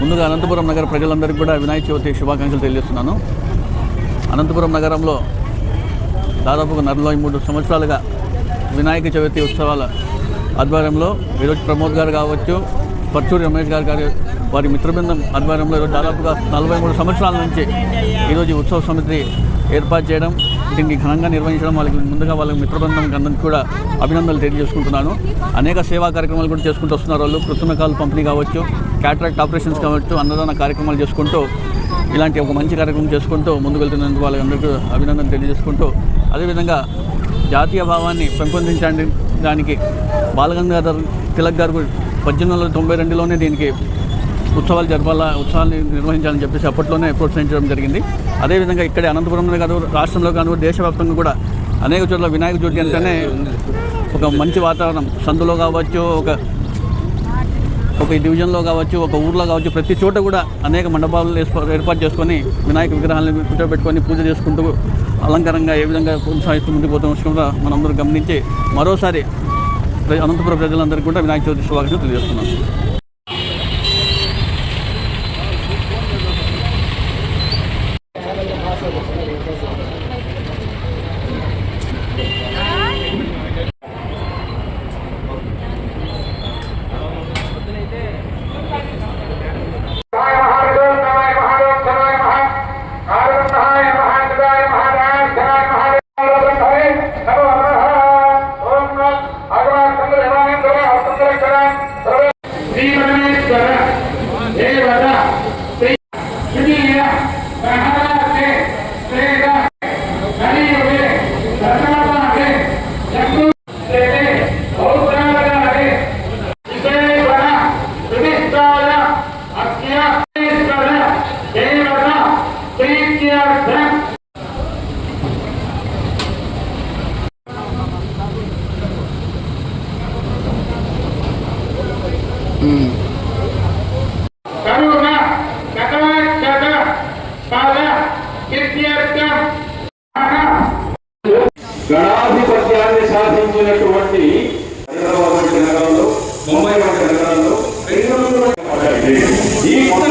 ముందుగా అనంతపురం నగర ప్రజలందరికీ కూడా వినాయక చవితి శుభాకాంక్షలు తెలియజేస్తున్నాను. అనంతపురం నగరంలో దాదాపుగా నలభై మూడు సంవత్సరాలుగా వినాయక చవితి ఉత్సవాల ఆధ్వర్యంలో ఈరోజు ప్రమోద్ గారు కావచ్చు పర్చూరి రమేష్ గారు గారి వారి మిత్రబృందం ఆధ్వర్యంలో ఈరోజు దాదాపుగా నలభై మూడు సంవత్సరాల నుంచి ఈరోజు ఈ ఉత్సవ సమితి ఏర్పాటు చేయడం దీనికి ఘనంగా నిర్వహించడం వాళ్ళకి ముందుగా వాళ్ళ మిత్రబృందం అందరికీ కూడా అభినందనలు తెలియజేసుకుంటున్నాను. అనేక సేవా కార్యక్రమాలు కూడా చేసుకుంటూ వస్తున్నారు వాళ్ళు. కృత్రిమకాలు పంపిణీ కావచ్చు క్యాటరాక్ట్ ఆపరేషన్స్ కావచ్చు అన్నదాన కార్యక్రమాలు చేసుకుంటూ ఇలాంటి ఒక మంచి కార్యక్రమం చేసుకుంటూ ముందుకు వెళ్తున్నందుకు వాళ్ళందరికీ అభినందన తెలియజేసుకుంటూ అదేవిధంగా జాతీయ భావాన్ని పెంపొందించడానికి దానికి బాలగంగాధర్ తిలక్ గారు పద్దెనిమిది వందల తొంభై రెండులోనే దీనికి ఉత్సవాలు జరపాల ఉత్సవాన్ని నిర్వహించాలని చెప్పేసి అప్పట్లోనే ప్రోత్సహించడం జరిగింది. అదేవిధంగా ఇక్కడే అనంతపురంలో కాదు రాష్ట్రంలో కాదు దేశవ్యాప్తంగా కూడా అనేక చోట్ల వినాయక చవితి అంటేనే ఒక మంచి వాతావరణం. సందులో కావచ్చు ఒక ఒక డివిజన్లో కావచ్చు ఒక ఊర్లో కావచ్చు ప్రతి చోట కూడా అనేక మండపాలు ఏర్పాటు చేసుకొని వినాయక విగ్రహాలను కూర్చోబెట్టుకొని పూజ చేసుకుంటూ అలంకారంగా ఏ విధంగా కొనసాగిస్తూ ముందుకు పోతూ కూడా మనందరూ గమనించి మరోసారి అనంతపురం ప్రజలందరికీ కూడా వినాయక చవితి శుభాకాంక్షలు తెలియజేస్తున్నాం. కరుణ కటాక్షత ఫల కీర్త్యర్థం గణాధిపత్యాన్ని సాధించినటువంటి హైదరాబాద్ వంటి నగరంలో ముంబై వంటి నగరంలో ఈ కొత్త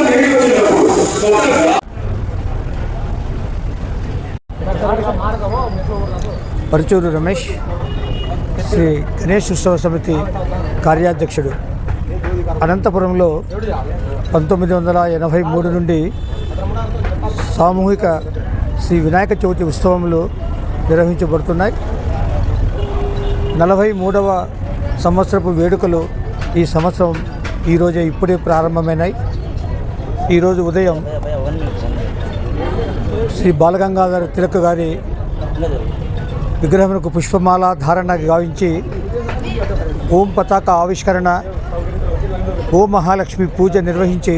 పరుచూరు రమేష్ శ్రీ గణేష్ ఉత్సవ సమితి కార్యాధ్యక్షుడు. అనంతపురంలో పంతొమ్మిది వందల ఎనభై మూడు నుండి సామూహిక శ్రీ వినాయక చవితి ఉత్సవములు నిర్వహించబడుతున్నాయి. నలభై మూడవ సంవత్సరపు వేడుకలు ఈ సంవత్సరం ఈరోజే ఇప్పుడే ప్రారంభమైనాయి. ఈరోజు ఉదయం శ్రీ బాలగంగాధర తిలక్ గారి విగ్రహమునకు పుష్పమాల ధారణ గావించి ఓం పతాక ఆవిష్కరణ ఓ మహాలక్ష్మి పూజ నిర్వహించి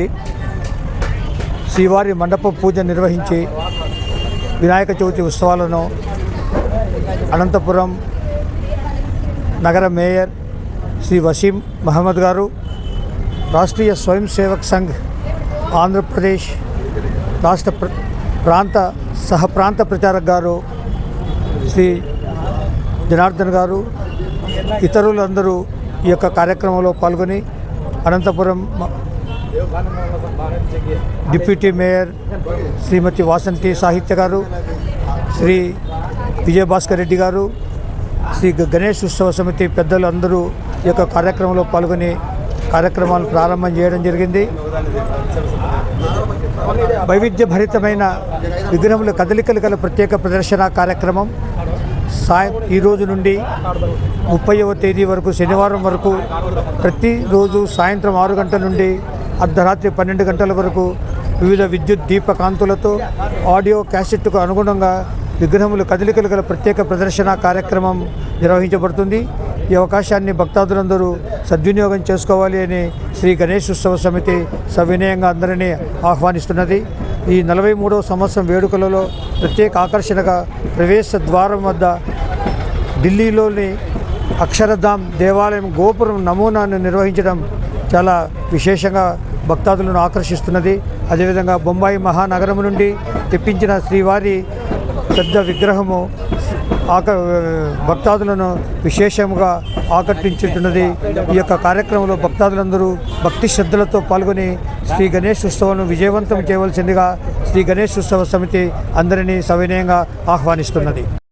శ్రీవారి మండప పూజ నిర్వహించి వినాయక చవితి ఉత్సవాలను అనంతపురం నగర మేయర్ శ్రీ వసీం మహమ్మద్ గారు రాష్ట్రీయ స్వయం సేవక్ సంఘ్ ఆంధ్రప్రదేశ్ రాష్ట్ర ప్ర- ప్రాంత సహ ప్రాంత ప్రచారక్ గారు శ్రీ జనార్దన్ గారు ఇతరులందరూ ఈ యొక్క కార్యక్రమంలో పాల్గొని అనంతపురం డిప్యూటీ మేయర్ శ్రీమతి వాసంతి సాహిత్య గారు శ్రీ విజయభాస్కర్ రెడ్డి గారు శ్రీ గణేష్ ఉత్సవ సమితి పెద్దలు అందరూ ఈ యొక్క కార్యక్రమంలో పాల్గొని కార్యక్రమాలు ప్రారంభం చేయడం జరిగింది. వైవిధ్యభరితమైన విగ్రహముల కదలికలు గల ప్రత్యేక ప్రదర్శన కార్యక్రమం. సాయం ఈ రోజు నుండి ముప్పైవ తేదీ వరకు శనివారం వరకు ప్రతిరోజు సాయంత్రం ఆరు గంటల నుండి అర్ధరాత్రి పన్నెండు గంటల వరకు వివిధ విద్యుత్ దీపకాంతులతో ఆడియో క్యాసెట్కు అనుగుణంగా విగ్రహములు కదలికలు గల ప్రత్యేక ప్రదర్శన కార్యక్రమం నిర్వహించబడుతుంది. ఈ అవకాశాన్ని భక్తాదులందరూ సద్వినియోగం చేసుకోవాలి అని శ్రీ గణేష్ ఉత్సవ సమితి సవినయంగా అందరినీ ఆహ్వానిస్తున్నది. ఈ నలభై మూడవ సంవత్సరం వేడుకలలో ప్రత్యేక ఆకర్షణగా ప్రవేశ ద్వారం వద్ద ఢిల్లీలోని అక్షరధామ్ దేవాలయం గోపురం నమూనాను నిర్వహించడం చాలా విశేషంగా భక్తాదులను ఆకర్షిస్తున్నది. అదేవిధంగా బొంబాయి మహానగరం నుండి తెప్పించిన శ్రీవారి పెద్ద విగ్రహము ఆక భక్తాదులను విశేషముగా ఆకర్షించుతున్నది ఈ యొక్క కార్యక్రమంలో భక్తాదులందరూ భక్తి శ్రద్ధలతో పాల్గొని శ్రీ గణేష్ ఉత్సవాలను విజయవంతం చేయవలసిందిగా శ్రీ గణేష్ ఉత్సవ సమితి అందరినీ సవినయంగా ఆహ్వానిస్తున్నది.